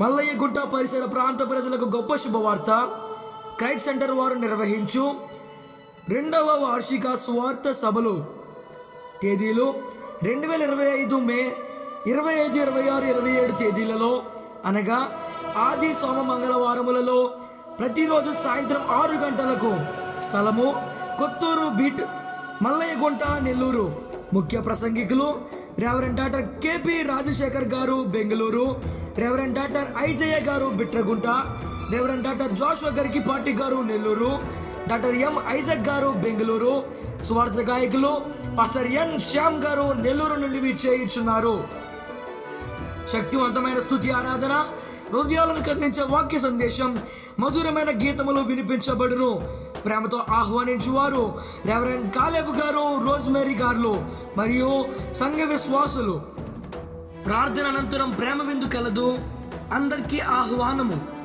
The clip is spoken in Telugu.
మల్లయ్య గుంట పరిసర ప్రాంత ప్రజలకు గొప్ప శుభవార్త. క్రైట్ సెంటర్ వారు నిర్వహించు రెండవ వార్షిక స్వార్థ సభలు. తేదీలు రెండు వేల ఇరవై ఐదు మే ఇరవై ఐదు ఇరవై ఆరు ఇరవై ఏడు తేదీలలో అనగా ఆది సోమ మంగళవారములలో ప్రతిరోజు సాయంత్రం ఆరు గంటలకు స్థలము కొత్తూరు బీట్ మల్లయ్యగుంట నెల్లూరు. ముఖ్య ప్రసంగికులు రెవరెంట్ డాక్టర్ కేపి రాజశేఖర్ గారు బెంగళూరు. రెవరెంట్ డాక్టర్ ఐజయ్య గారు బిట్రగుంట. రెవరెంట్ డాక్టర్ జోషువా గారికి పార్టీ గారు నెల్లూరు. డాక్టర్ ఎం ఐజక్ గారు బెంగళూరు. స్వార్థ గాయకులు పాస్టర్ ఎన్ శ్యామ్ గారు నెల్లూరు నుండి విచ్చేయించున్నారు శక్తివంతమైన స్థుతి ఆరాధన హృదయాలను కదిలించే వాక్య సందేశం మధురమైన గీతములు వినిపించబడును. ప్రేమతో ఆహ్వానించువారు రెవరెండ్ కాలేబు గారు రోజ్మేరీ గారు మరియు సంఘ విశ్వాసులు. ప్రార్థన అనంతరం ప్రేమ విందు కలదు. అందరికీ ఆహ్వానము.